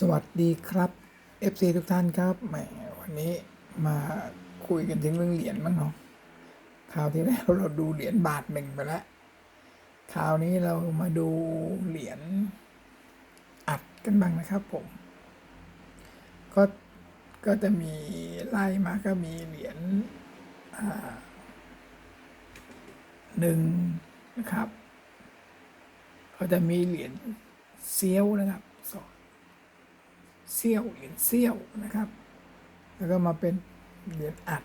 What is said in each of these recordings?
สวัสดีครับ FC ทุกท่านครับแหมวันนี้มาคุยกันถึงเรื่องเหรียญบ้างเนาะคราวที่แล้วเราดูเหรียญบาทหนึ่งไปแล้วคราวนี้เรามาดูเหรียญอัดกันบ้างนะครับผม ก็ก็จะมีไล่มาก็มีเหรียญหนึ่งนะครับ ก็จะมีเหรียญเซียวนะครับ เซี่ยวเหรียญเซี่ยวนะครับ แล้วก็มาเป็นเหรียญอัด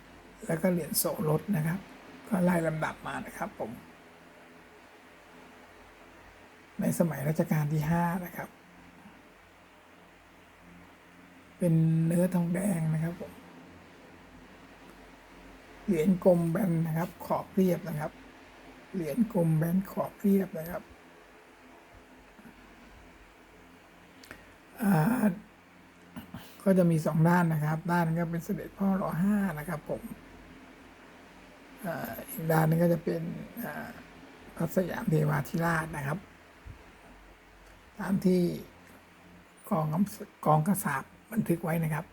แล้วก็เหรียญโสรถนะครับ ก็ไล่ลำดับมานะครับผม ในสมัยรัชกาลที่ห้านะครับ เป็นเนื้อทองแดงนะครับผมเหรียญกลมแบนนะครับ ขอบเรียบนะครับ เหรียญกลมแบนขอบเรียบนะครับอ่า ก็จะมีสองด้านนะครับ ด้านนึงก็เป็นเสด็จพ่อรอห้านะครับผมอีกด้านนึงก็จะเป็นพระสยามเทวาธิราชนะครับตามที่กองกำกองกระสาบบันทึกไว้นะครับ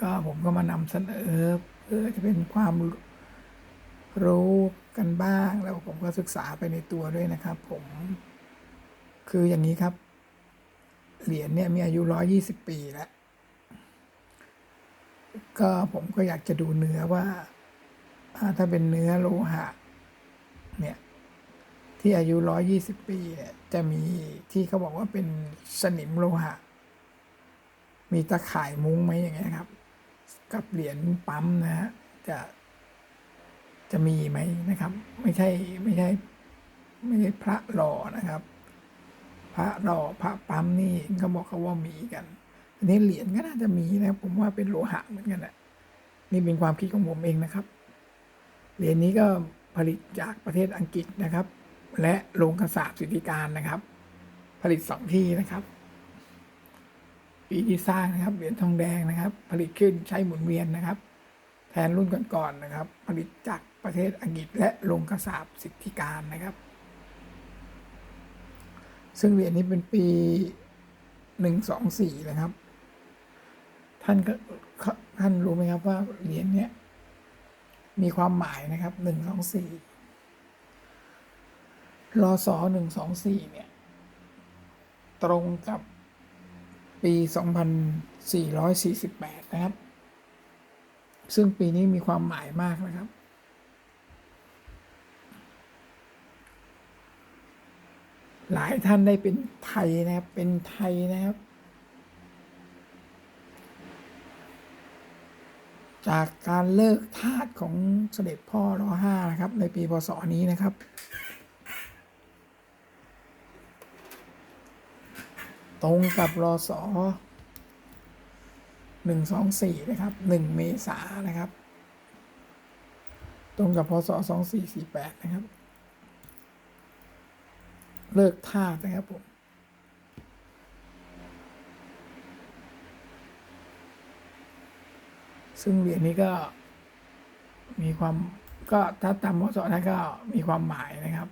ก็ผมก็มานำเสนอเพื่อจะเป็นความรู้กันบ้างแล้วผมก็ศึกษาไปในตัวด้วยนะครับ ผมคืออย่างนี้ครับ เหรียญเนี่ยมีอายุร้อยี่สิบปีแล้ว ก็ผมก็อยากจะดูเนื้อว่า ถ้าเป็นเนื้อโลหะเนี่ยที่อายุร้อยี่สิบปีเนี่ยจะมีที่เขาบอกว่าเป็นสนิมโลหะ มีตะข่ายมุ้งไหมอย่างเงี้ยครับ กับเหรียญปั๊มนะฮะจะจะมีไหมนะครับ ไม่ใช่ไม่ใช่ไม่ใช่พระหล่อนะครับ พระหล่อพระปั๊มนี่เขาบอกเขาว่ามีกัน อันนี้เหรียญก็น่าจะมีนะผมว่าเป็นโลหะเหมือนกันแหละนี่เป็นความคิดของผมเองนะครับ เหรียญนี้ก็ผลิตจากประเทศอังกฤษนะครับ และโรงกระสาบสิทธิการนะครับ ผลิตสองที่นะครับ ปีที่สร้างนะครับเหรียญทองแดงนะครับ ผลิตขึ้นใช้หมุนเวียนนะครับ แทนรุ่นก่อนๆนะครับ ผลิตจากประเทศอังกฤษ และโรงกระสาบสิทธิการนะครับ ซึ่งเหรียญนี้เป็นปีหนึ่งสองสี่นะครับ ท่านก็ท่านรู้ไหมครับว่าเหรียญเนี้ยมีความหมายนะครับหนึ่งสองสี่รอสอหนึ่งสองสี่เนี่ย ตรงกับปีสองพันสี่ร้อยสี่สิบแปดนะครับ ซึ่งปีนี้มีความหมายมากนะครับ หลายท่านได้เป็นไทยนะครับ เป็นไทยนะครับ จากการเลิกทาสของเสด็จพ่อรอห้านะครับ ในปีพศนี้นะครับ ตรงกับรอสอหนึ่งสองสี่นะครับหนึ่งเมษานะครับ ตรงกับพศสองสี่สี่แปดนะครับ เลิกทาสนะครับผม ซึ่งเหรียญนี้ก็มีความก็ถ้าตามพศนั้นก็มีความหมายนะครับ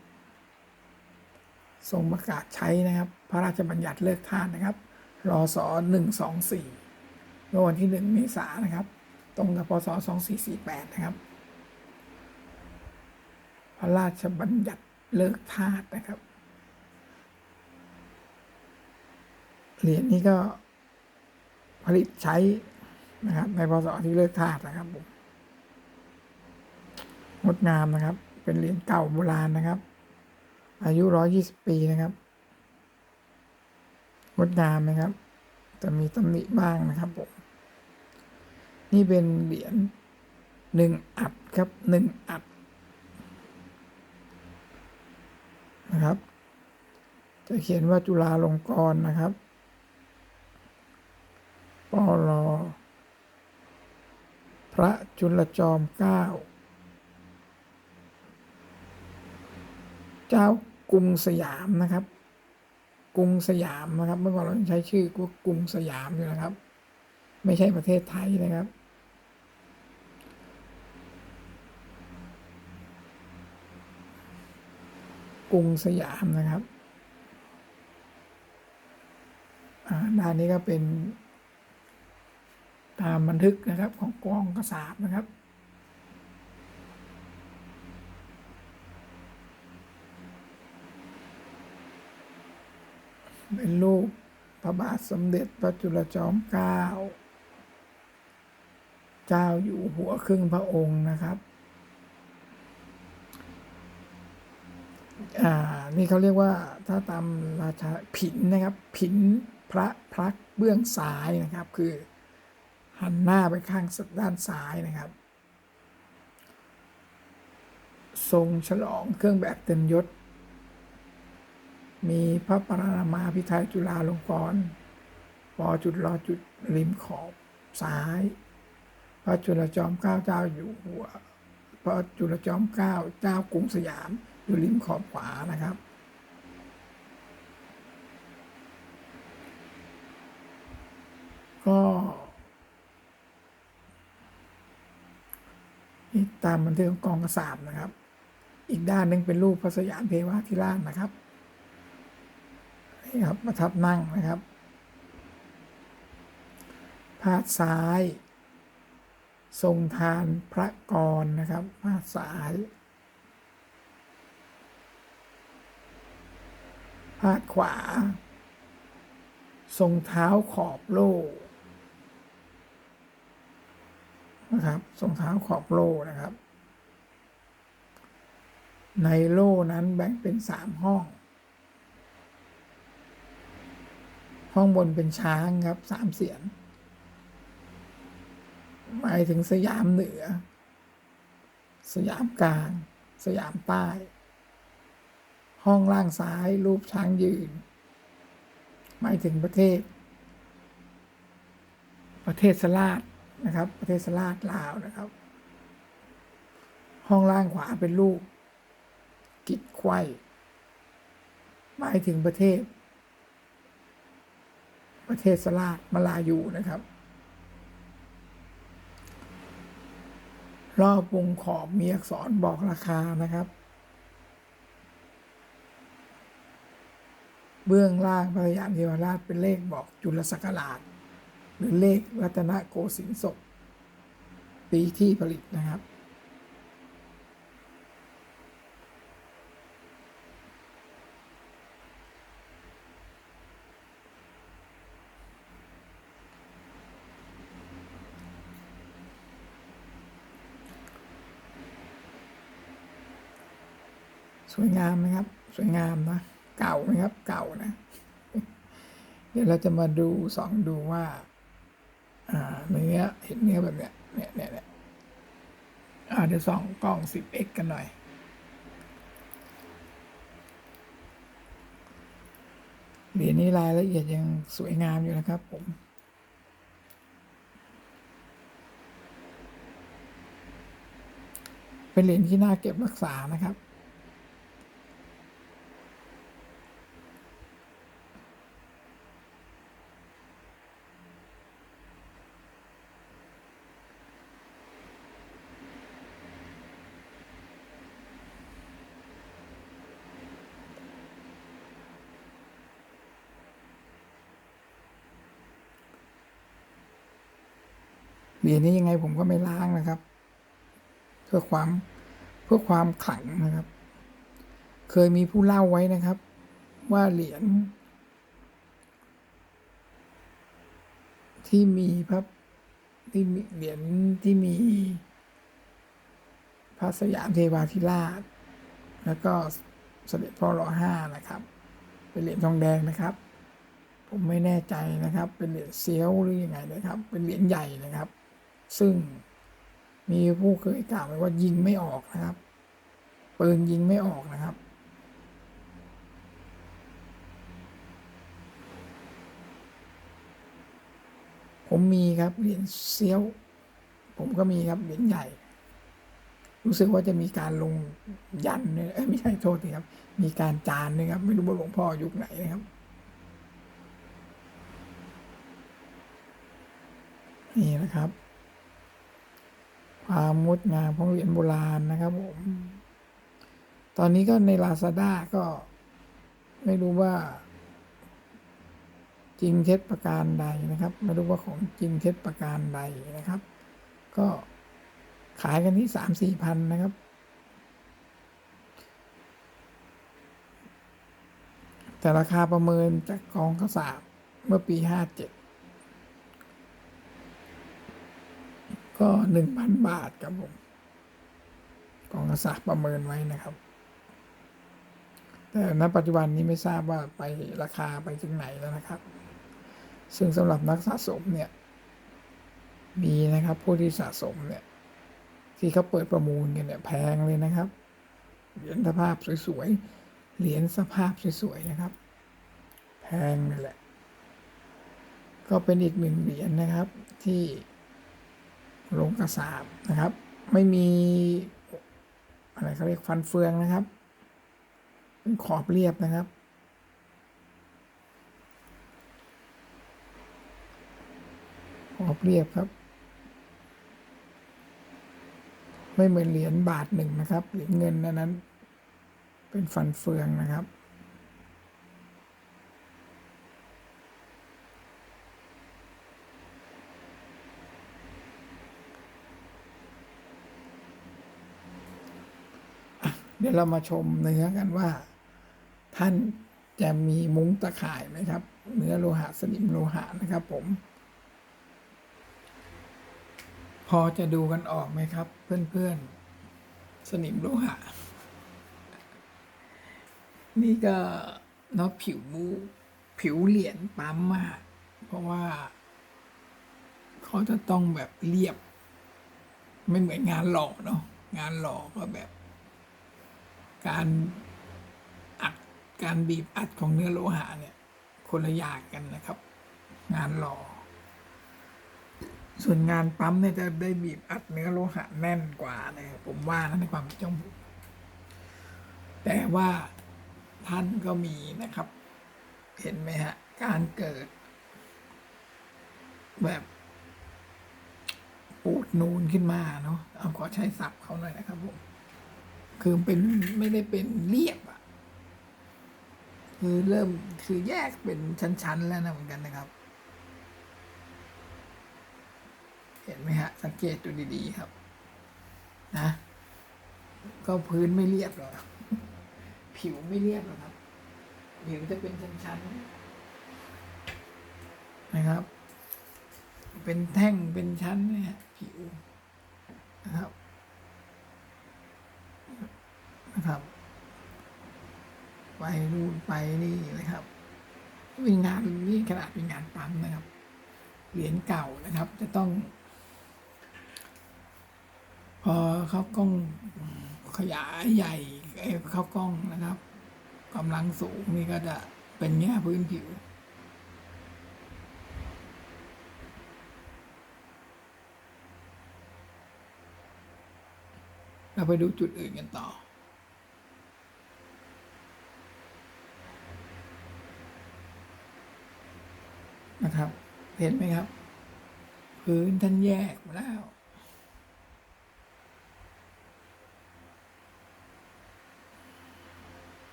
ทรงประกาศใช้นะครับ พระราชบัญญัติเลิกทาสนะครับรอสอหนึ่งสองสี่เมื่อวันที่หนึ่งเมษายนนะครับ ตรงกับพศสองสี่สี่แปดนะครับ พระราชบัญญัติเลิกทาสนะครับ เหรียญนี้ก็ผลิตใช้ นะครับ ในพศที่เลิกทาสนะครับผมงดงามนะครับ เป็นเหรียญเก่าโบราณนะครับ อายุร้อยี่สิบปีนะครับงดงามนะครับแต่มีตำหนิบ้างนะครับผมนี่เป็นเหรียญหนึ่งอัดครับหนึ่งอัดนะครับ จะเขียนว่าจุฬาลงกรณ์นะครับปอลพ ระจุลจอมเกล้าเจ้ากรุงสยามนะครับ กรุงสยามนะครับ เมื่อก่อนเราใช้ชื่อว่ากรุงสยามอยู่นะครับ ไม่ใช่ประเทศไทยนะครับ กรุงสยามนะครับอ่าด้านนี้ก็เป็น ตามบันทึกนะครับของกองกระสาบนะครับ เป็นรูปพระบาทสมเด็จพระจุลจอมเกล้าเจ้าอยู่หัวครึ่งพระองค์นะครับอ่านี่เขาเรียกว่าถ้าตามราชาผินนะครับ ผินพระพลักเบื้องซ้ายนะครับคือ หันหน้าไปข้างด้านซ้ายนะครับ ทรงฉลองเครื่องแบบเต็มยศ มีพระปรามาภิไธยจุฬาลงกรณ์ปอจุดรอจุดริมขอบซ้าย พระจุลจอมเกล้าเจ้าอยู่หัวพระจุลจอมเกล้าเจ้ากรุงสยามอยู่ริมขอบขวานะครับก็ นี่ตามบันทึกของกองกระสาบนะครับ อีกด้านหนึ่งเป็นรูปพระสยามเทวาธิราชนะครับนี่ครับประทับนั่งนะครับพาดซ้าย ทรงทานพระกรนะครับพาดซ้ายพาดขวา ทรงเท้าขอบโล่ นะครับทรงเท้าขอบโล่นะครับ ในโล่นั้นแบ่งเป็นสามห้อง ห้องบนเป็นช้างครับสามเสียนหมายถึงสยามเหนือ สยามกลาง สยามใต้ ห้องล่างซ้ายรูปช้างยืน หมายถึงประเทศ ประเทศสลาด นะครับ ประเทศสลาดลาวนะครับ ห้องล่างขวาเป็นรูปกิจไขว้หมายถึงประเทศ ประเทศสลาดมาลายูนะครับ รอบวงขอบมีอักษรบอกราคานะครับ เบื้องล่างพระยามเทวราชเป็นเลขบอกจุลศักราช หรือเลขรัตนโกสินทร์ศกปีที่ผลิตนะครับ สวยงามไหมครับ สวยงามนะ เก่าไหมครับ เก่านะ เดี๋ยวเราจะมาดูสองดูว่า เนื้อเห็นเนื้อแบบเนี้ยเนี่ยเนี่ยเนี่ยอาเดี๋ยวส่องกล้อง 10x กันหน่อย เหรียญนี้รายละเอียดยังสวยงามอยู่นะครับผมเป็นเหรียญที่น่าเก็บรักษานะครับ เหรียญนี้ยังไงผมก็ไม่ล้างนะครับ เพื่อความเพื่อความขลังนะครับ เคยมีผู้เล่าไว้นะครับ ว่าเหรียญที่มีพระที่มีเหรียญที่มีพระสยามเทวาธิราช แล้วก็เสด็จพ่อรอห้านะครับ เป็นเหรียญทองแดงนะครับ ผมไม่แน่ใจนะครับ เป็นเหรียญเซียวหรือยังไงนะครับ เป็นเหรียญใหญ่นะครับ ซึ่งมีผู้เคยกล่าวไว้ว่ายิงไม่ออกนะครับปืนยิงไม่ออกนะครับ ผมมีครับเหรียญเซียว ผมก็มีครับเหรียญใหญ่ รู้สึกว่าจะมีการลงยันเนี่ยไม่ใช่โทษทีครับ มีการจานนะครับ ไม่รู้ว่าหลวงพ่อยุคไหนนะครับนี่นะครับ ความงดงามของเหรียญโบราณนะครับผม ตอนนี้ก็ในลาซาด้าก็ไม่รู้ว่า จริงเท็จประการใดนะครับ ไม่รู้ว่าของจริงเท็จประการใดนะครับ ก็ขายกันที่สามสี่พันนะครับ แต่ราคาประเมินจากกองกระสาบเมื่อปีห้าเจ็ด ก็หนึ่งพันบาทครับผมกองกระสาบประเมินไว้นะครับ แต่ณปัจจุบันนี้ไม่ทราบว่าไปราคาไปถึงไหนแล้วนะครับ ซึ่งสำหรับนักสะสมเนี่ย มีนะครับผู้ที่สะสมเนี่ย ที่เขาเปิดประมูลกันเนี่ยแพงเลยนะครับ เหรียญสภาพสวยๆ เหรียญสภาพสวยๆนะครับ แพงเลยแหละ ก็เป็นอีกหนึ่งเหรียญนะครับที่ ลงกระสาบนะครับ ไม่มีอะไรเขาเรียกฟันเฟืองนะครับเป็นขอบเรียบนะครับ ขอบเรียบครับ ไม่เหมือนเหรียญบาทหนึ่งนะครับเหรียญเงินนั้นเป็นฟันเฟืองนะครับ เดี๋ยวเรามาชมเนื้อกันว่า ท่านจะมีมุ้งตะข่ายไหมครับ เนื้อโลหะสนิมโลหะนะครับ ผม พอจะดูกันออกไหมครับ เพื่อนๆ สนิมโลหะ นี่ก็เนาะผิวมูผิวเหรียญปั๊มมากเพราะว่าเขาจะต้องแบบเรียบ ไม่เหมือนงานหล่อเนาะงานหล่อก็แบบ การอัดการบีบอัดของเนื้อโลหะเนี่ยคนละอย่างกันนะครับ งานหล่อ ส่วนงานปั๊มเนี่ยจะได้บีบอัดเนื้อโลหะแน่นกว่านะครับผมว่านะในความคิดของแต่ว่าท่านก็มีนะครับ เห็นไหมฮะ การเกิด แบบปูดนูนขึ้นมาเนาะเอาขอใช้ศัพท์เขาหน่อยนะครับผม คือเป็นไม่ได้เป็นเรียบอะคือเริ่มคือแยกเป็นชั้นๆแล้วนะเหมือนกันนะครับ เห็นไหมฮะ สังเกตดูดีๆครับ นะ ก็พื้นไม่เรียบหรอกผิวไม่เรียบหรอกครับผิวจะเป็นชั้นๆนะครับ เป็นแท่งเป็นชั้นเนี่ยผิวนะครับ นะครับ ไปนู่นไปนี่นะครับ มีงานนี่ขนาดเป็นงานปั๊มนะครับ เหรียญเก่านะครับ จะต้อง พอเขากล้องขยายใหญ่เอ้ากล้องนะครับกำลังสูงนี่ก็จะเป็นแง่พื้นผิวเราไปดูจุดอื่นกันต่อ นะครับ เห็นไหมครับพื้นท่านแยกมาแล้ว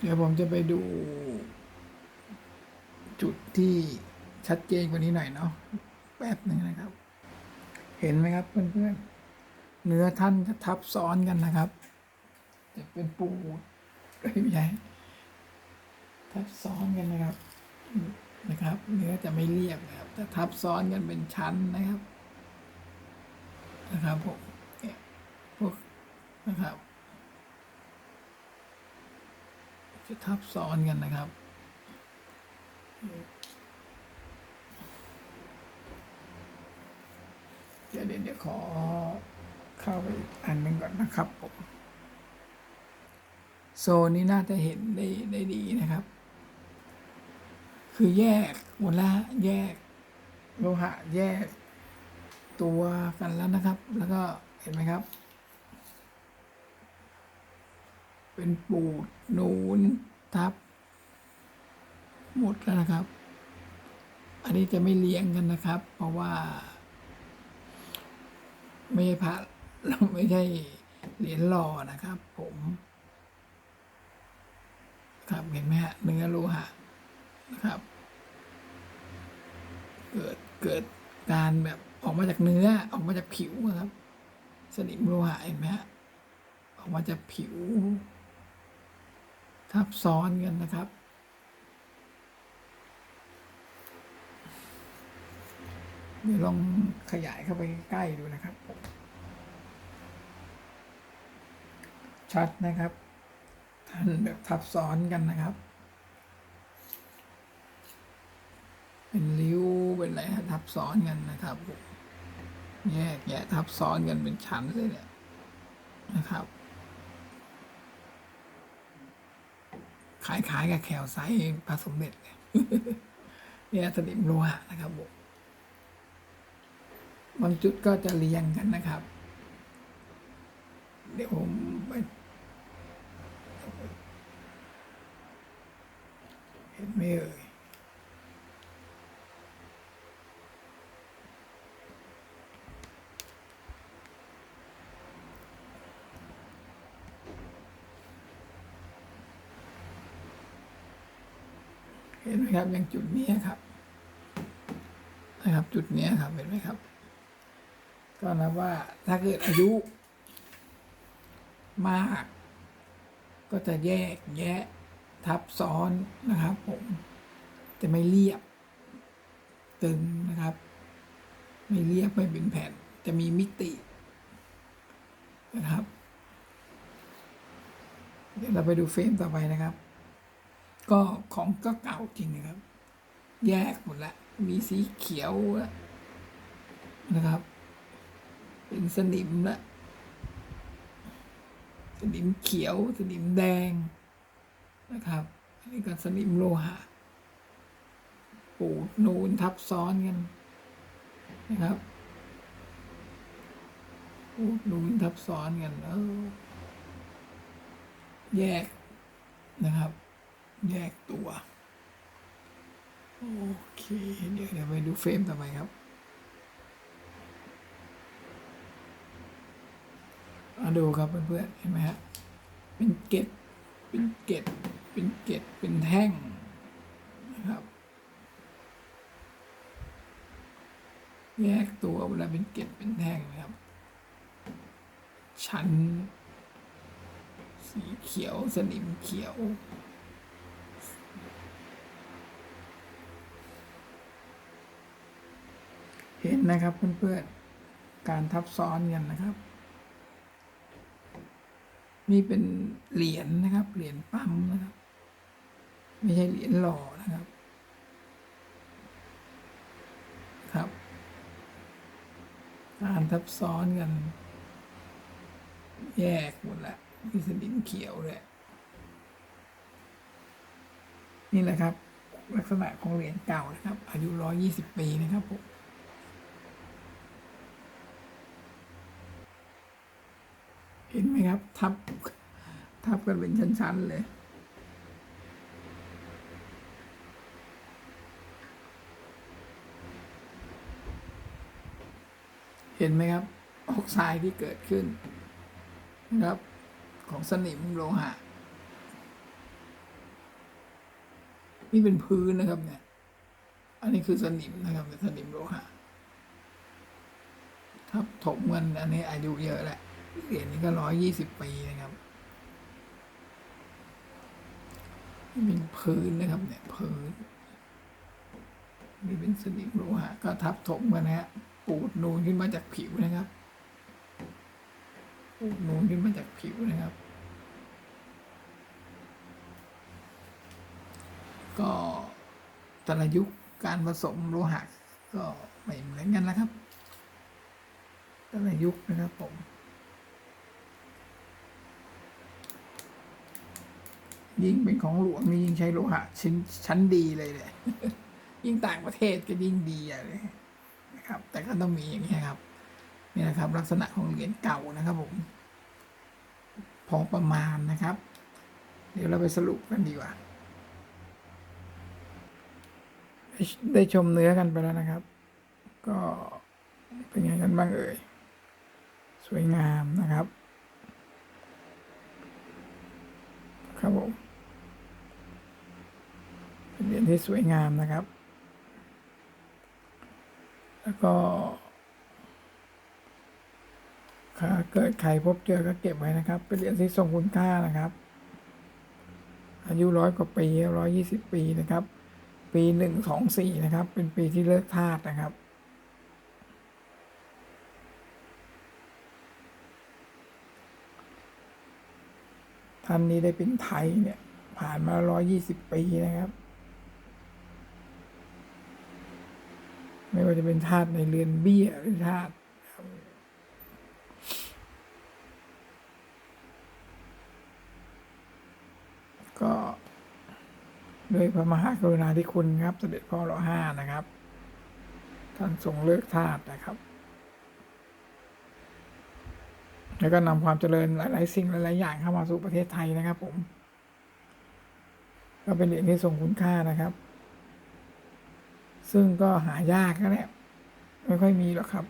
เดี๋ยวผมจะไปดู จุดที่ชัดเจนกว่านี้หน่อยเนาะแป๊บหนึ่งนะครับ เห็นไหมครับเพื่อนๆเนื้อท่านจะทับซ้อนกันนะครับ จะเป็นปูดไม่ใช่ทับซ้อนกันนะครับ นะครับ เนื้อจะไม่เรียบนะครับจะทับซ้อนกันเป็นชั้นนะครับ นะครับผมพวกนะครับ จะทับซ้อนกันนะครับเดี๋ยวเดี๋ยวเดี๋ยวขอเข้าไปอีกอันหนึ่งก่อนนะครับผมโซนนี้น่าจะเห็นได้ได้ดีนะครับ คือแยกหมดละแยก โลหะแยก ตัวกันแล้วนะครับ แล้วก็เห็นไหมครับ เป็นปูดนูนทับ หมดแล้วนะครับ อันนี้จะไม่เลี้ยงกันนะครับ เพราะว่า ไม่ใช่พระเราไม่ใช่เหรียญหล่อนะครับ ผม ครับเห็นไหมฮะเนื้อโลหะ นะครับ เกิดเกิดการแบบออกมาจากเนื้อออกมาจากผิวอะครับ สนิมโลหะเห็นไหมฮะออกมาจากผิว ทับซ้อนกันนะครับ เดี๋ยวลองขยายเข้าไปใกล้ดูนะครับ ชัดนะครับท่านแบบทับซ้อนกันนะครับ เป็นริ้วเป็นอะไรทับซ้อนกันนะครับแยกแยะทับซ้อนกันเป็นชั้นเลยเนี่ยนะครับคล้ายๆกับแคลไซต์ผสมเด็จเนี่ยสนิมโลหะนะครับผมบางจุดก็จะเรียงกันนะครับ เดี๋ยวผมไปเห็นไหมเอ่ย เห็ นไหมครับอย่างจุดนี้ครับนะครับ จุดนี้ครับเห็นไหมครับ ก็นับว่าถ้าเกิดอายุ มาก ก็จะแยกแยะทับซ้อนนะครับ ผมจะไม่เรียบ ตึงนะครับ ไม่เรียบไม่เป็นแผ่น จะมีมิตินะครับ เดี๋ยวเราไปดูเฟรมต่อไปนะครับ ก็ของก็เก่าจริงนะครับ แยกหมดละ มีสีเขียวล้วนะครับ เป็นสนิมละ สนิมเขียว สนิมแดงนะครับ อันนี้ก็สนิมโลหะ ปูดนูนทับซ้อนกันนะครับปูดนูนทับซ้อนกันเออแยกนะครับ แยกตัว โอเค เดี๋ยวเดี๋ยวไปดูเฟรมต่อไปครับ มาดูครับเพื่อนๆเห็นไหมฮะ เป็นเกล็ดเป็นเกล็ดเป็นเกล็ดเป็นแท่งนะครับ แยกตัวเวลาเป็นเกล็ดเป็นแท่งนะครับ ชั้น สีเขียวสนิมเขียว เห็นนะครับเพื่อนๆการทับซ้อนกันนะครับ นี่เป็นเหรียญนะครับ เหรียญปั๊มนะครับ ไม่ใช่เหรียญหล่อนะครับ ครับ การทับซ้อนกัน แยกหมดละมีสนิมเขียวเลยนี่แหละครับ ลักษณะของเหรียญเก่านะครับ อายุร้อยี่สิบปีนะครับผม ห็นไหมครับ ทับ ทับกันเป็นชั้น ๆ เลยเห็นไหมครับออกไซด์ที่เกิดขึ้นนะครับ ของสนิมโลหะ นี่เป็นพื้นนะครับเนี่ย อันนี้คือสนิมนะครับเป็นสนิมโลหะทับถมกันอันนี้อายุเยอะแหละ เหรียญนี้ก็ร้อยยี่สิบปีนะครับนี่เป็นพื้นนะครับเนี่ยพื้นนี่เป็นสนิมโลหะก็ทับถมกันนะฮะปูดนูนขึ้นมาจากผิวนะครับปูดนูนขึ้นมาจากผิวนะครับ ก็แต่ละยุคการผสมโลหะก็ไม่เหมือนกันนะครับแต่ละยุคนะครับผม ยิ่งเป็นของหลวงนี่ยิ่งใช้โลหะชิ้นชั้นดีเลยเลยยิ่งต่างประเทศก็ยิ่งดีอะเลยนะครับ แต่ก็ต้องมีอย่างนี้ครับ นี่นะครับ ลักษณะของเหรียญเก่านะครับผมพอประมาณนะครับ เดี๋ยวเราไปสรุปกันดีกว่า ได้ได้ชมเนื้อกันไปแล้วนะครับ ก็เป็นไงกันบ้างเอ่ย สวยงามนะครับ ครับผม เป็นเหรียญที่สวยงามนะครับ แล้วก็ถ้าเกิดใครพบเจอก็เก็บไว้นะครับ เป็นเหรียญที่ทรงคุณค่านะครับ อายุร้อยกว่าปีร้อยยี่สิบปีนะครับ ปีหนึ่งสองสี่นะครับ เป็นปีที่เลิกทาสนะครับท่านนี้ได้เป็นไทยเนี่ย ผ่านมาร้อยี่สิบปีนะครับ ไม่ว่าจะเป็นทาสในเรือนเบี้ยหรือทาสก็โดยพระมหากรุณาธิคุณครับ เสด็จพ่อรอห้านะครับ ท่านทรงเลิกทาสนะครับ แล้วก็นำความเจริญหลาย ๆ สิ่งหลาย ๆ อย่างเข้ามาสู่ประเทศไทยนะครับผม ก็เป็นเหรียญที่ทรงคุณค่านะครับ ซึ่งก็หายากนะเนี่ยไม่ค่อยมีหรอกครับ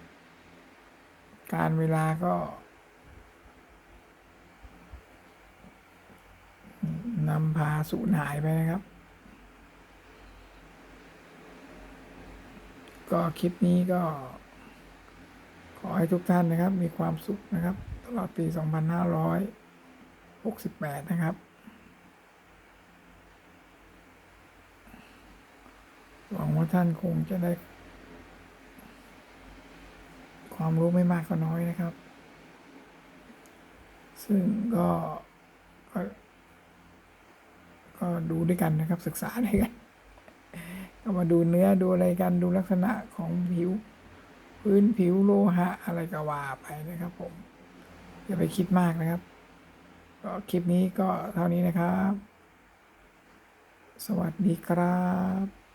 การเวลาก็นำพาสูญหายไปนะครับ ก็คลิปนี้ก็ ขอให้ทุกท่านนะครับ มีความสุขนะครับ ตลอดปี 2568 นะครับ หวัง ว่าท่านคงจะได้ ความรู้ไม่มากก็น้อยนะครับ ซึ่งก็ก็ก็ดูด้วยกันนะครับศึกษาด้วยกันก็มาดูเนื้อดูอะไรกันดูลักษณะของผิว พื้นผิวโลหะอะไรก็ว่าไปนะครับ ผมอย่าไปคิดมากนะครับ ก็คลิปนี้ก็เท่านี้นะครับ สวัสดีครับ